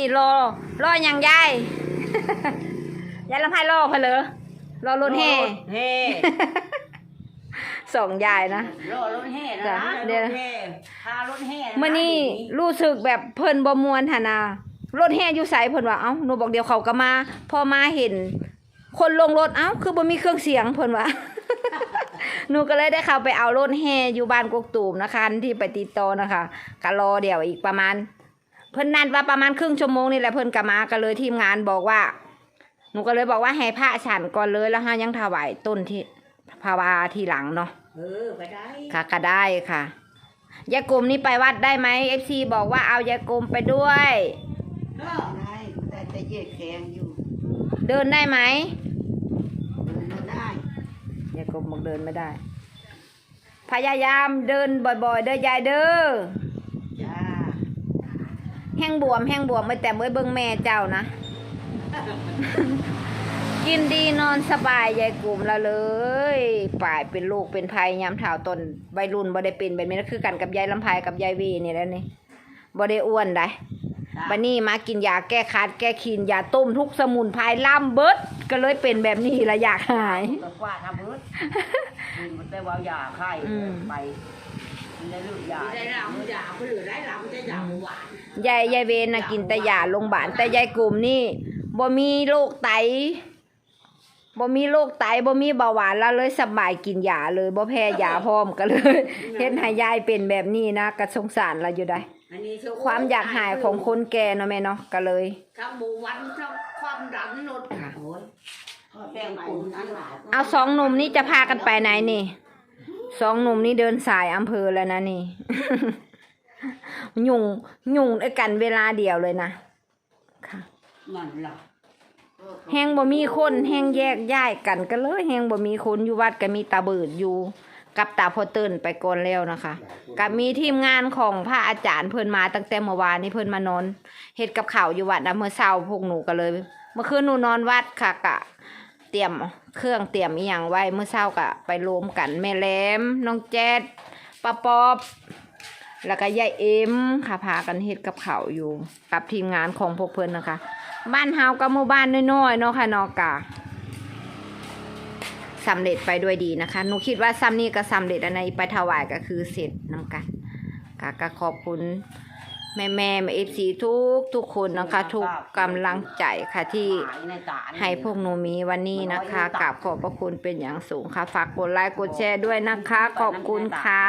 นี่รอรออย่างยาย ยายลำไห้รอเพนเหรอรอรถแห่เฮ่ส่งยายนะรอรถแห่นะจ้ะนะเดี๋ยวรถแห่พารถแห่ะเมื่อนี้รู้สึกแบบเพิ่นบ่มวนหนนารถแห่อยู่ไสเพิ่นว่าเอ้าหนูบอกเดี๋ยวเขาก็มา พอมาเห็น คนลงรถเอ้าคือบ่มีเครื่องเสียงเพิ่นว่าหนูก็เลยได้เข้าไปเอารถแห่อยู่บ้านกกตูมนะคะที่ไปติดต่อนะคะก็รอเดี๋ยวอีกประมาณ เพิ่นนัดว่าประมาณครึ่งชั่วโมงนี่แหละเพิ่นก็มาก็เลยทีมงานบอกว่า หนูก็เลยบอกว่าให้พระฉันก่อนเลยแล้วฮะยังถวายต้นที่ภาวาทีหลังเนาะเออไปได้ค่ะก็ได้ค่ะยายกลมนี่ไปวัดได้ไหมเอฟซีบอกว่าเอายายกลมไปด้วย ก็ได้แต่จะเย็ดแข็งอยู่เดินได้ไหมเดินได้ยายกลมบอกเดินไม่ได้ พยายามเดินบ่อยๆเด้อยายเด้อจ้า แห้งบวมแห้งบวมไม่แต่เมื่อเบิ่งแม่เจ้านะ กินดีนอนสบายยายกลุ่มละเลยป่ายเป็นลูกเป็นภัยยามเท้าตนใบรุ่นบ่ได้เป็นแบบนี้นะคือกันกับยายลำไพกับยายวีนี่แหล้วนี่บ่ได้อ้วนได้บันนี้มากินยาแก้คัดแก้ขีนยาต้มทุกสมุนไพรล่ำเบิดก็เลยเป็นแบบนี้ละอยากหายแต่ว่าทำเบิดมันแต่ว่าอยาไข่อืมไปมันได้ลูกยาได้หลังยาคนอื่นได้หลังจะยา หวานยายยายเวนนะกินแต่ยาโรงพยาบาลแต่ยายกลุ่มนี่บ่มีโรคไตบ่มีโรคไตบ่มีเบาหวานแล้วเลยสบายกินยาเลยบ่แพ้ยาพร้อมก็เลยเฮ็ดให้ยายเป็นแบบนี้นะก็สงสารเราอยู่ได้อันนี้เธความอยากหายของคนแก่เนาะแม่เนาะก็เลยทั้งหมูหวันทั้งความดันลดค่ะโอ้ยแป้งขุนอันหลายเอาสองหนุ่มนี่จะพากันไปไหนนี่สองหนุ่มนี่เดินสายอำเภอแล้วนะนี่ ยุ่งยุ่งด้วยกันเวลาเดียวเลยนะค่ะ นั่นล่ะแหงบ่มีคนแหงแยกย้ายกันก็เลยแหงบ่มีคนอยู่วัดก็มีตาเบิดอยู่ กับตาพอเติ้นไปก่อนแล้วนะคะกับมีทีมงานของพระอาจารย์เพิ่นมาตั้งแต่เมื่อวานนี้เพิ่นมานอนเฮ็ดกับข้าวอยู่วัดนะเมื่อเช้าพวกหนูก็เลย เมื่อคืนหนูนอนวัดค่ะกะ เตรียมเครื่องเตรียมอีหยังไว้เมื่อเช้ากะไปรวมกันแม่แหลมน้องแจ๊ดป้าป๊อบ แล้วก็ยายเอ็มค่ะพากันเฮ็ดกับข้าวอยู่กับทีมงานของพวกเพิ่นนะคะ บ้านเฮาก็หมู่บ้านน้อยๆเนาะค่ะเนอกาสำเร็จไปด้วยดีนะคะหนูคิดว่าซ้ำนี้ก็สำเร็จอันในไปถวายก็คือเสร็จนำกันกก็ขอบคุณแม่แม่เอฟซีทุกทุกคนนะคะ ทุกกำลังใจค่ะที่หายในตาให้พวกหนูมีวันนี้นะคะกราบขอบพระคุณเป็นอย่างสูงค่ะ ฝากกดไลค์กดแชร์ด้วยนะคะ ขอบคุณค่ะ